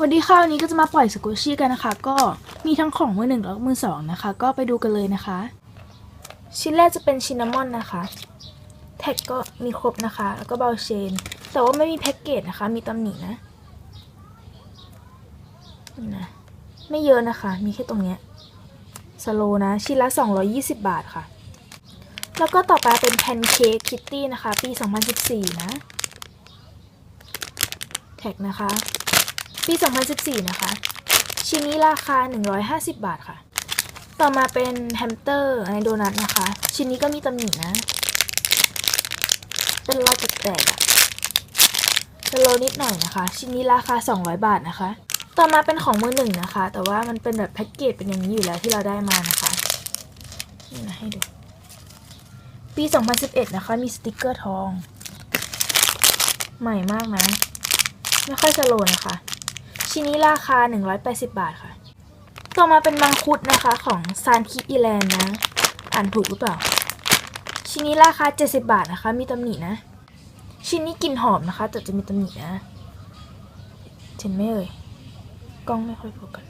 วันนี้ค่ะวันนี้ก็จะมาปล่อยสกูชี่กันนะคะ ก็มีทั้งของมือหนึ่งแล้วมือสองนะคะ ก็ไปดูกันเลยนะคะ ชิ้นแรกจะเป็นชินนามอนนะคะ แท็กก็มีครบนะคะ แล้วก็เบลเชน แต่ว่าไม่มีแพ็กเกจนะคะ มีตำหนินะนะไม่เยอะนะคะ มีแค่ตรงเนี้ยสโลนะ ชิ้นละ 220 บาทค่ะ แล้วก็ต่อไปเป็นแพนเค้กคิตตี้นะคะ ปี 2014 นะ แท็กนะคะ ปี 2014 นะคะ ชิ้นนี้ราคา 150 บาทค่ะ ต่อมาเป็นแฮมสเตอร์ในโดนัทนะคะ ชิ้นนี้ก็มีตำหนินะ เป็นรอยแตกๆอะสโลนิดหน่อยนะคะ ชิ้นนี้ราคา 200 บาทนะคะ ต่อมาเป็นของมือหนึ่งนะคะ แต่ว่ามันเป็นแบบแพ็กเกจเป็นอย่างนี้อยู่แล้วที่เราได้มานะคะนี่นะให้ดู ปี 2011 นะคะ มีสติกเกอร์ทอง ใหม่มากนะ ไม่ค่อยสโลนะคะ ชิ้นนี้ราคา 180 บาทค่ะ ต่อมาเป็นมังคุดนะคะของซานคิอีแลนด์นะ อ่านถูกหรือเปล่า ชิ้นนี้ราคา 70 บาทนะคะ มีตำหนินะ ชิ้นนี้กลิ่นหอมนะคะ แต่จะมีตำหนินะเห็นไหมเอ่ย กล้องไม่ค่อยโฟกัส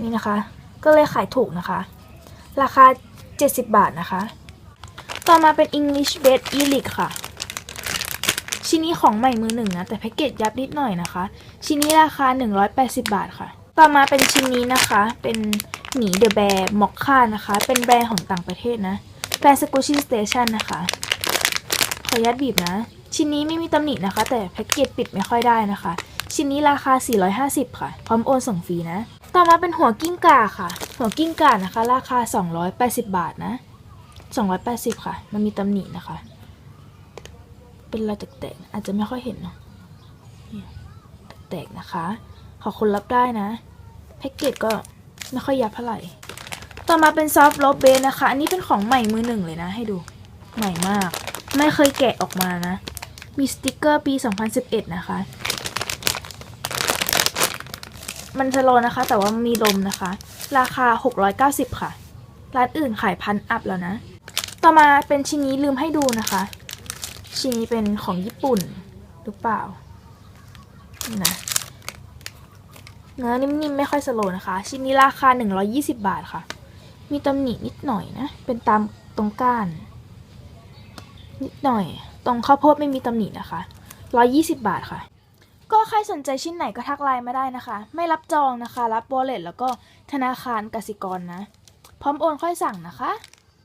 นี่นะคะ ก็เลยขายถูกนะคะ ราคา 70 บาทนะคะ ต่อมาเป็น English Bed e l i c ค่ะ ชิ้นนี้ของใหม่มือหนึ่งนะ แต่แพ็กเกจยับนิดหน่อยนะคะ ชิ้นนี้ราคา 180 บาทค่ะ ต่อมาเป็นชิ้นนี้นะคะ เป็นหมีเดอะแบร์มอคค่านะคะ เป็นแบรนด์ของต่างประเทศนะแบรนด์สกูชี่สเตชันนะคะ ขออนุญาตบีบนะ ชิ้นนี้ไม่มีตำหนินะคะ แต่แพ็กเกจปิดไม่ค่อยได้นะคะ ชิ้นนี้ราคา 450 ค่ะ พร้อมโอนส่งฟรีนะ ต่อมาเป็นหัวกิ้งก่าค่ะ หัวกิ้งก่านะคะ ราคา 280 บาทนะ 280 ค่ะ มันมีตำหนินะคะ เป็นรอยแตกๆอาจจะไม่ค่อยเห็นเนาะเนี่แตกๆนะคะ ขอคนรับได้นะแพ็กเกจก็ไม่ค่อยยับเท่าไหร่ ต่อมาเป็นซอฟต์โลเบสนะคะ อันนี้เป็นของใหม่มือหนึ่งเลยนะ ให้ดู ใหม่มาก ไม่เคยแกะออกมานะ มีสติกเกอร์ปี 2011 นะคะ มันสโลว์นะคะ แต่ว่ามีลมนะคะ ราคา 690 ค่ะ ร้านอื่นขายพันอัพแล้วนะ ต่อมาเป็นชิ้นนี้ลืมให้ดูนะคะ ชิ้นนี้เป็นของญี่ปุ่นหรือเปล่าน่ะเนื้อนิ่มๆ ไม่ค่อยสโลนะคะ ชิ้นนี้ราคา 120 บาทค่ะ มีตำหนินิดหน่อยนะ เป็นตามตรงก้าน นิดหน่อย ตรงข้าวโพดไม่มีตำหนินะคะ 120 บาทค่ะ ก็ใครสนใจชิ้นไหนก็ทักไลน์มาได้นะคะ ไม่รับจองนะคะ รับวอลเล็ตแล้วก็ธนาคารกสิกรนะ พร้อมโอนค่อยสั่งนะคะ